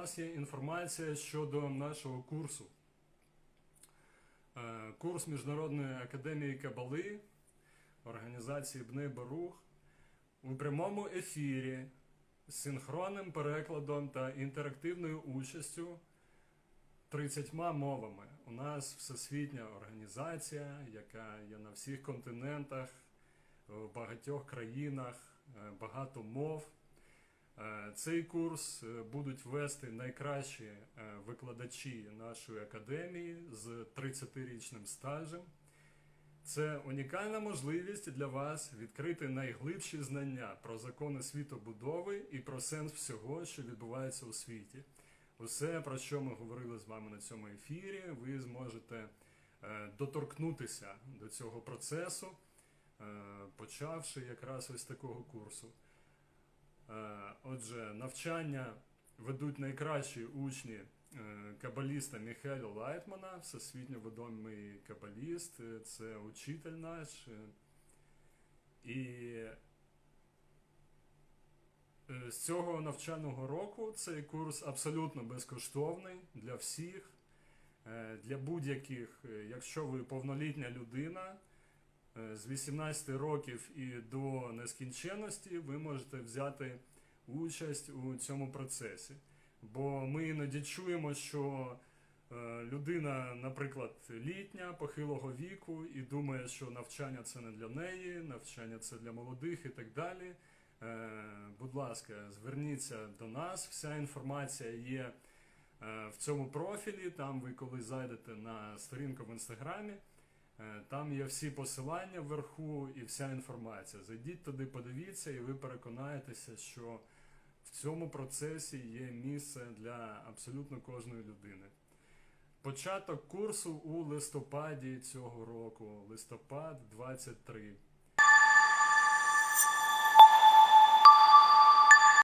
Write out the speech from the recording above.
нас є інформація щодо нашого курсу. Е, Курс Міжнародної академії Кабали організації Бней Барух у прямому ефірі з синхронним перекладом та інтерактивною участю 30 мовами. У нас всесвітня організація, яка є на всіх континентах, в багатьох країнах, е, багато мов. Е, Цей курс е, будуть вести найкращі е, викладачі нашої академії з 30-річним стажем. Це унікальна можливість для вас відкрити найглибші знання про закони світобудови і про сенс всього, що відбувається у світі. Усе, про що ми говорили з вами на цьому ефірі, ви зможете доторкнутися до цього процесу, почавши якраз ось такого курсу. Е, Отже, навчання ведуть найкращі учні е, кабаліста Міхеля Лайтмана, всесвітньо відомий кабаліст, е, це учитель наш. І з цього навчального року цей курс абсолютно безкоштовний для всіх, для будь-яких, якщо ви повнолітня людина. Е, З 18 років і до нескінченності ви можете взяти участь у цьому процесі. Бо ми іноді чуємо, що е, людина, наприклад, літня, похилого віку, і думає, що навчання це не для неї, навчання це для молодих і так далі. Е, Будь ласка, зверніться до нас. Вся інформація є в цьому профілі. Там ви коли зайдете на сторінку в інстаграмі. Е, Там є всі посилання вверху і вся інформація. Зайдіть туди, подивіться, і ви переконаєтеся, що в цьому процесі є місце для абсолютно кожної людини. Початок курсу у листопаді цього року, листопад 23.